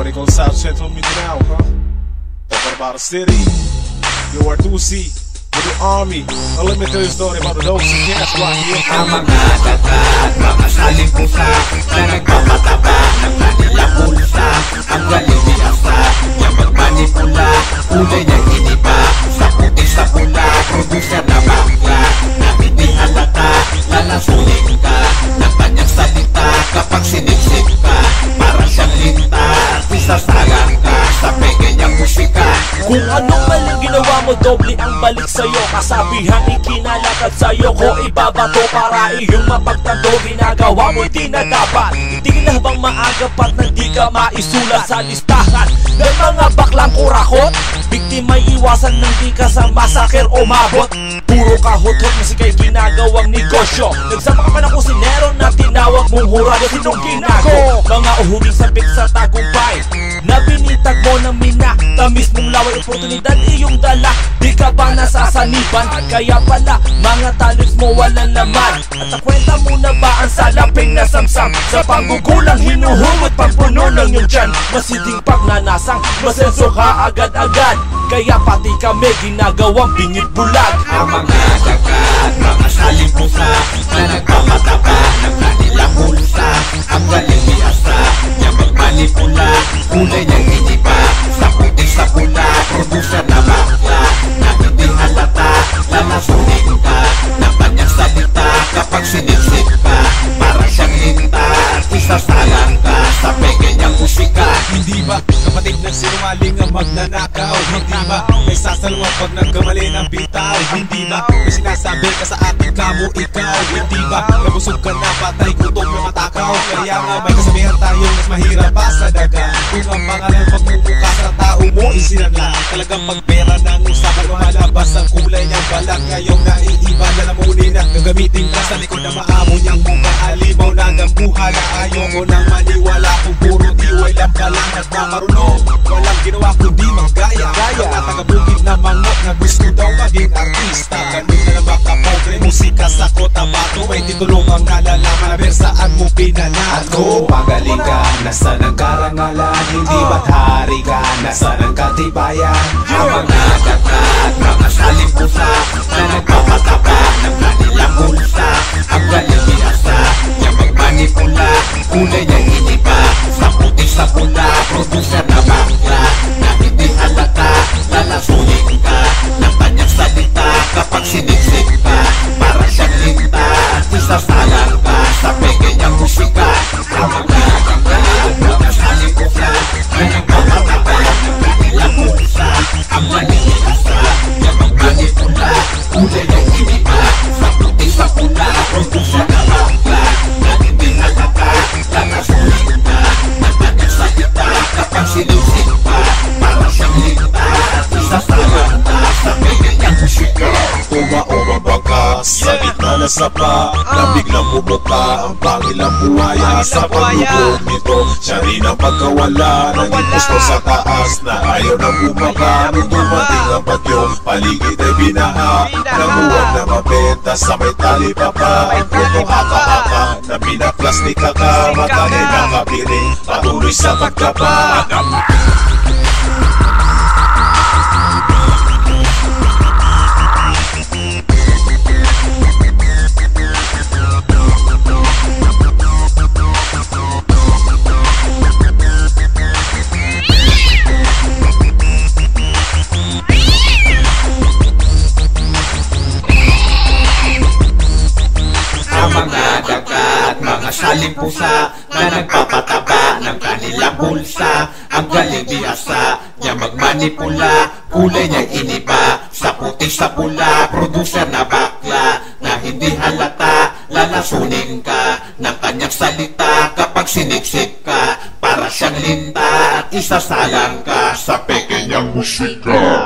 where they go South Central Music now, huh? That's what about a city. Yo, Artusi, with the army. a story about the dope and gas block here. Ang mga tatad, mga salipusa, na nagmamataba ng kanila pulsa. Ang galing ni Asa, niya magmanipula, kulay niya iniba. Mo, doble ang balik sa'yo. Kasabihan ikinalakad sa'yo ko ibabato Para iyong mapagtanto, ginagawa mo'y di na dapat Itingin na bang maaga pat na di ka maisulat sa listahan Ng mga baklang kurakot? Biktima'y iwasan ng di ka sa masaker umabot. Puro kahot-hot na sika'y ginagawang negosyo. Nagsama ka pa ng kusinero na tinawag mong hurado Sinong ginago? Mga uhuging sabik sa tagumpay Na binitag mo ng mina. Tamis mong laway oportunidad iyong dala. Di ka ba nasasaniban? Kaya pala mga talents mo walang laman. At sa kwenta mo na ba ang salaping na samsam Sa panggugulang hinuhumot pagpuno ng iyong tiyan. Masiding pagnanasang masenso ka agad-agad. Kaya pati kami ginagawang bingit bulag. Ang mga mga salimpusa Na nagpapataba ng kanilang bulsa Ang galing ni Asa Niya magmanipula Kulay niyang iniba Sa puti sa pula Producer na bakla Na hindi halata Lalasunin ka Ng kanyang salita Kapag siniksik ka Para siyang linta Isasalang ka Sa peke niyang musika Hindi ba kapatid ng sinungaling ang magnanakaw? Hindi ba may sasalwa pag nagkamali ng bitaw? Hindi ba may sinasabi ka sa ating kamo ikaw? Hindi ba nabusog ka na patay gutom ng matakaw? Kaya nga may kasabihan tayo mas mahirap pa sa daga Kung ang pangalan pagbubukas sa tao mo isinagla Talagang pagpera ng usapan lumalabas ang kulay niyang balat Ngayong naiiba na lamunin na gagamitin ka sa likod na maamo niyang mukha Alimaw na gambuhala ayoko nang maniwala kung puro diway lang ka lang at mamarunong maging artista Ganun na naman kapobre musika sa kotabato May titulong ang nalalaman. Na bersaan mo pinanato Kung magaling ka, nasa ng karangalan Hindi ba't hari ka, nasa ng katibayan Ang mga daga at mga salimpusa magmanipula sa gitna na Na biglang bumuka ang pangilang buhaya. Sa pagdugong nito siya rin ang pagkawala. Naging gusto sa taas na ayaw na bumaba. Nung dumating ang bagyo paligid ay binaha Namuwag na mabenta sa may tali pa pa Ang putong haka-haka na pinaplastik ka Mata ay nakapiring patuloy sa pagkapa Ang mga daga at mga salimpusa Na nagpapataba ng kanilang bulsa. Ang galing ni Asa niya magmanipula Kulay niya iniba. Sa puti sa pula Producer na bakla Na hindi halata. Lalasunin ka ng kanyang salita Kapag siniksik ka. Para siyang linta At isasalang ka sa peke niyang musika